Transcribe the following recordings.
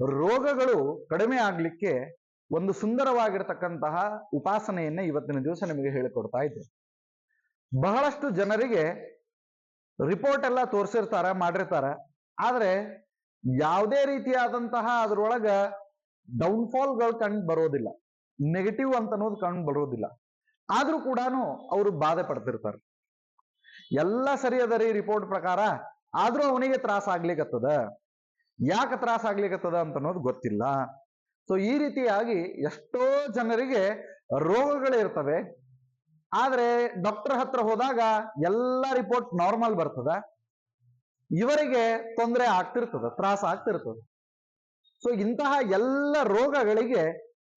ರೋಗಗಳು ಕಡಿಮೆ ಆಗ್ಲಿಕ್ಕೆ ಒಂದು ಸುಂದರವಾಗಿರ್ತಕ್ಕಂತಹ ಉಪಾಸನೆಯನ್ನ ಇವತ್ತಿನ ದಿವಸ ನಿಮಗೆ ಹೇಳಿಕೊಡ್ತಾ ಇದ್ದೆ. ಬಹಳಷ್ಟು ಜನರಿಗೆ ರಿಪೋರ್ಟ್ ಎಲ್ಲ ತೋರಿಸಿರ್ತಾರ, ಮಾಡಿರ್ತಾರ. ಆದ್ರೆ ಯಾವುದೇ ರೀತಿಯಾದಂತಹ ಅದರೊಳಗ ಡೌನ್ಫಾಲ್ಗಳು ಕಂಡು ಬರೋದಿಲ್ಲ. ನೆಗೆಟಿವ್ ಅಂತ ಅನ್ನೋದು ಕಂಡು ಬರೋದಿಲ್ಲ. ಆದ್ರೂ ಕೂಡ ಅವರು ಬಾಧೆ ಪಡ್ತಿರ್ತಾರೆ. ಎಲ್ಲ ಸರಿಯಾದ ರೀ ರಿಪೋರ್ಟ್ ಪ್ರಕಾರ, ಆದ್ರೂ ಅವನಿಗೆ ತ್ರಾಸ ಆಗ್ಲಿಕ್ಕತ್ತದ ಯಾಕೆ ತ್ರಾಸ ಆಗ್ಲಿಕ್ಕತ್ತದ ಅಂತ ಅನ್ನೋದು ಗೊತ್ತಿಲ್ಲ. ಸೊ ಈ ರೀತಿಯಾಗಿ ಎಷ್ಟೋ ಜನರಿಗೆ ರೋಗಗಳಿರ್ತವೆ ಆದ್ರೆ ಡಾಕ್ಟರ್ ಹತ್ರ ಹೋದಾಗ ಎಲ್ಲ ರಿಪೋರ್ಟ್ ನಾರ್ಮಲ್ ಬರ್ತದ. ಇವರಿಗೆ ತೊಂದರೆ ಆಗ್ತಿರ್ತದ, ತ್ರಾಸ ಆಗ್ತಿರ್ತದ. ಸೊ ಇಂತಹ ಎಲ್ಲ ರೋಗಗಳಿಗೆ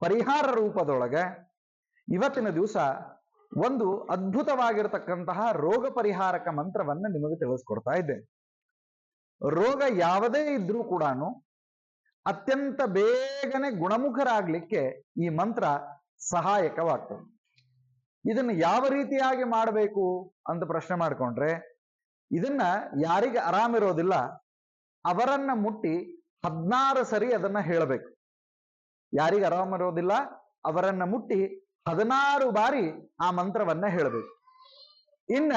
ಪರಿಹಾರ ರೂಪದೊಳಗೆ ಇವತ್ತಿನ ದಿವಸ ಒಂದು ಅದ್ಭುತವಾಗಿರ್ತಕ್ಕಂತಹ ರೋಗ ಪರಿಹಾರಕ ಮಂತ್ರವನ್ನ ನಿಮಗೆ ತಿಳಿಸ್ಕೊಡ್ತಾ ಇದ್ದೇನೆ. ರೋಗ ಯಾವುದೇ ಇದ್ರೂ ಕೂಡ ಅತ್ಯಂತ ಬೇಗನೆ ಗುಣಮುಖರಾಗಲಿಕ್ಕೆ ಈ ಮಂತ್ರ ಸಹಾಯಕವಾಗ್ತದೆ. ಇದನ್ನ ಯಾವ ರೀತಿಯಾಗಿ ಮಾಡಬೇಕು ಅಂತ ಪ್ರಶ್ನೆ ಮಾಡ್ಕೊಂಡ್ರೆ, ಇದನ್ನ ಯಾರಿಗೆ ಆರಾಮಿರೋದಿಲ್ಲ ಅವರನ್ನ ಮುಟ್ಟಿ ಹದಿನಾರು ಸರಿ ಅದನ್ನ ಹೇಳಬೇಕು. ಯಾರಿಗೆ ಆರಾಮಿರೋದಿಲ್ಲ ಅವರನ್ನ ಮುಟ್ಟಿ ಹದಿನಾರು ಬಾರಿ ಆ ಮಂತ್ರವನ್ನ ಹೇಳಬೇಕು. ಇನ್ನ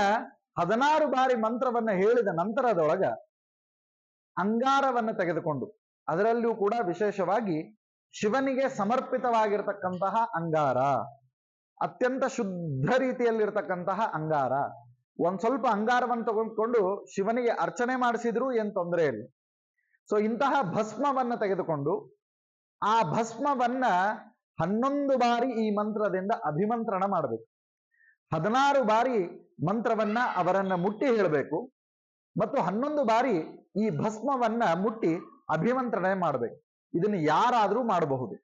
ಹದಿನಾರು ಬಾರಿ ಮಂತ್ರವನ್ನ ಹೇಳಿದ ನಂತರದೊಳಗ ಅಂಗಾರವನ್ನ ತೆಗೆದುಕೊಂಡು ಅದರಲ್ಲಿಯೂ ಕೂಡ ವಿಶೇಷವಾಗಿ ಶಿವನಿಗೆ ಸಮರ್ಪಿತವಾಗಿರ್ತಕ್ಕಂತಹ ಅಂಗಾರ. ಅತ್ಯಂತ ಶುದ್ಧ ರೀತಿಯಲ್ಲಿರ್ತಕ್ಕಂತಹ ಅಂಗಾರ. ಒಂದ್ ಸ್ವಲ್ಪ ಅಂಗಾರವನ್ನು ತಗೊಂಡ್ಕೊಂಡು ಶಿವನಿಗೆ ಅರ್ಚನೆ ಮಾಡಿಸಿದ್ರು ಏನ್ ತೊಂದರೆ ಇಲ್ಲ. ಸೊ ಇಂತಹ ಭಸ್ಮವನ್ನ ತೆಗೆದುಕೊಂಡು ಆ ಭಸ್ಮವನ್ನ ಹನ್ನೊಂದು ಬಾರಿ ಈ ಮಂತ್ರದಿಂದ ಅಭಿಮಂತ್ರಣ ಮಾಡಬೇಕು. ಹದಿನಾರು ಬಾರಿ ಮಂತ್ರವನ್ನ ಅವರನ್ನ ಮುಟ್ಟಿ ಹೇಳಬೇಕು. ಮತ್ತು ಹನ್ನೊಂದು ಬಾರಿ ಈ ಭಸ್ಮವನ್ನ ಮುಟ್ಟಿ ಅಭಿಮಂತ್ರಣ ಮಾಡಬೇಕು. ಇದನ್ನು ಯಾರಾದ್ರೂ ಮಾಡಬಹುದು.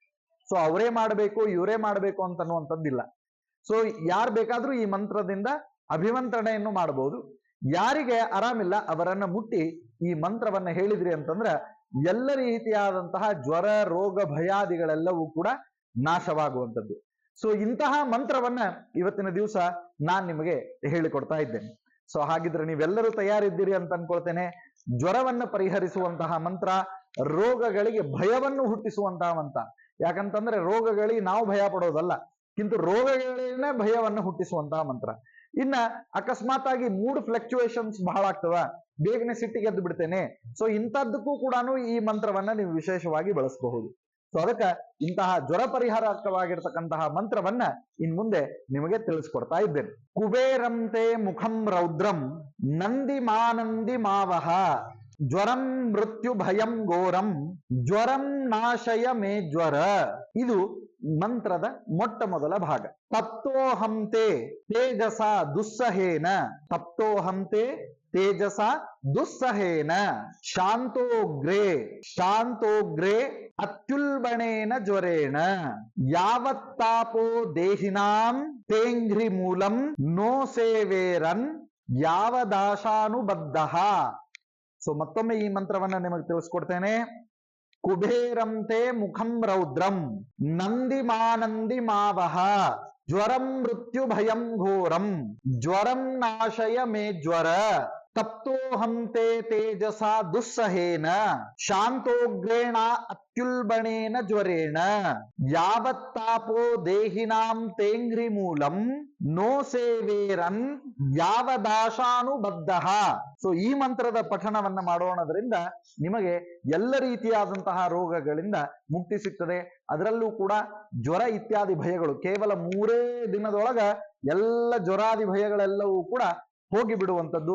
ಸೊ ಅವರೇ ಮಾಡಬೇಕು, ಇವರೇ ಮಾಡಬೇಕು ಅಂತ ಅನ್ನುವಂಥದ್ದಿಲ್ಲ ಸೊ ಯಾರು ಬೇಕಾದ್ರೂ ಈ ಮಂತ್ರದಿಂದ ಅಭಿಮಂತ್ರಣೆಯನ್ನು ಮಾಡಬಹುದು ಯಾರಿಗೆ ಆರಾಮಿಲ್ಲ, ಅವರನ್ನ ಮುಟ್ಟಿ ಈ ಮಂತ್ರವನ್ನ ಹೇಳಿದ್ರಿ ಅಂತಂದ್ರ ಎಲ್ಲ ರೀತಿಯಾದಂತಹ ಜ್ವರ, ರೋಗ, ಭಯಾದಿಗಳೆಲ್ಲವೂ ಕೂಡ ನಾಶವಾಗುವಂಥದ್ದು. ಸೊ ಇಂತಹ ಮಂತ್ರವನ್ನ ಇವತ್ತಿನ ದಿವಸ ನಾನ್ ನಿಮಗೆ ಹೇಳಿಕೊಡ್ತಾ ಇದ್ದೇನೆ. ಸೊ ಹಾಗಿದ್ರೆ ನೀವೆಲ್ಲರೂ ತಯಾರಿದ್ದೀರಿ ಅಂತ ಅನ್ಕೊಳ್ತೇನೆ. ಜ್ವರವನ್ನು ಪರಿಹರಿಸುವಂತಹ ಮಂತ್ರ, ರೋಗಗಳಿಗೆ ಭಯವನ್ನು ಹುಟ್ಟಿಸುವಂತಹ ಮಂತ್ರ. ಯಾಕಂತಂದ್ರೆ ರೋಗಗಳಿಗೆ ನಾವು ಭಯ ಪಡೋದಲ್ಲ. ಕಿಂತು ರೋಗಗಳೇನೆ ಭಯವನ್ನು ಹುಟ್ಟಿಸುವಂತಹ ಮಂತ್ರ. ಇನ್ನ ಅಕಸ್ಮಾತ್ ಆಗಿ ಮೂಡ್ ಫ್ಲಕ್ಚುಯೇಷನ್ಸ್ ಬಹಳ ಆಗ್ತದ. ಬೇಗನೆ ಸಿಟ್ಟಿಗೆ ಎದ್ದು ಬಿಡ್ತೇನೆ. ಸೊ ಇಂಥದ್ದಕ್ಕೂ ಕೂಡ ಈ ಮಂತ್ರವನ್ನ ನೀವು ವಿಶೇಷವಾಗಿ ಬಳಸಬಹುದು. ಸೊ ಅದಕ್ಕೆ ಇಂತಹ ಜ್ವರ ಪರಿಹಾರಕವಾಗಿರ್ತಕ್ಕಂತಹ ಮಂತ್ರವನ್ನ ಇನ್ ಮುಂದೆ ನಿಮಗೆ ತಿಳಿಸ್ಕೊಡ್ತಾ ಇದ್ದೇನೆ. ಕುಬೇರಂತೆ ಮುಖಂ ರೌದ್ರಂ ನಂದಿ ಮಾನಂದಿ ಮಾವಹ ಜ್ವರಂ ಮೃತ್ಯು ಭಯಂ ಘೋರಂ ಜ್ವರಂ ನಾಶಯ ಮೇ ಜ್ವರ. ಇದು ಮಂತ್ರದ ಮೊಟ್ಟ ಮೊದಲ ಭಾಗ. ತಪ್ತೋಹಂತೆ ತೇಜಸ ದುಸ್ಸಹೇನ ತಪ್ತೋಹಂತೆ ತೇಜಸ ದುಸ್ಸಹೇನ ಶಾಂತೋಗ್ರೇ ಶಾಂತೋಗ್ರೇ ಅತ್ಯುಲ್ಬಣೇನ ಜ್ವರೇಣ ಯಾವತ್ತಾಪೋ ದೇಹಿನಾಂ ತೇಂಘ್ರಿ ಮೂಲಂ ನೋ ಸೇವೇರನ್ ಯಾವದಾಶಾನುಬದ್ಧ ಸೊ ಮತ್ತೊಮ್ಮೆ ಈ ಮಂತ್ರವನ್ನ ನಿಮಗೆ ತಿಳಿಸ್ಕೊಡ್ತೇನೆ ಕುಬೇರಂತೆ ಮುಖಂ ರೌದ್ರಂ ನಂದಿ ಮಾನಂದಿ ಮಾವಹ ಜ್ವರಂ ಮೃತ್ಯು ಭಯಂ ಘೋರಂ ಜ್ವರಂ ನಾಶಯ ಮೇ ಜ್ವರ ತಪ್ತೋಹಂತೆ ತೇಜಸ ದುಸ್ಸಹೇನ, ಶಾಂತೋಗ್ರೇಣ ಅತ್ಯುಲ್ಬಣೇನ ಜ್ವರೇಣ. ಯಾವತ್ತಾಪೋ ದೇಹಿನಾಂ ತೇಂಘ್ರಿ ಮೂಲಂ, ನೋ ಸೇವೇರನ್ ಯಾವದಾಶಾನುಬದ್ಧ ಸೊ ಈ ಮಂತ್ರದ ಪಠಣವನ್ನ ಮಾಡೋಣದ್ರಿಂದ ನಿಮಗೆ ಎಲ್ಲ ರೀತಿಯಾದಂತಹ ರೋಗಗಳಿಂದ ಮುಕ್ತಿ ಸಿಗ್ತದೆ. ಅದರಲ್ಲೂ ಕೂಡ ಜ್ವರ ಇತ್ಯಾದಿ ಭಯಗಳು, ಕೇವಲ ಮೂರೇ ದಿನದೊಳಗ ಎಲ್ಲ ಜ್ವರಾದಿ ಭಯಗಳೆಲ್ಲವೂ ಕೂಡ ಹೋಗಿ ಬಿಡುವಂಥದ್ದು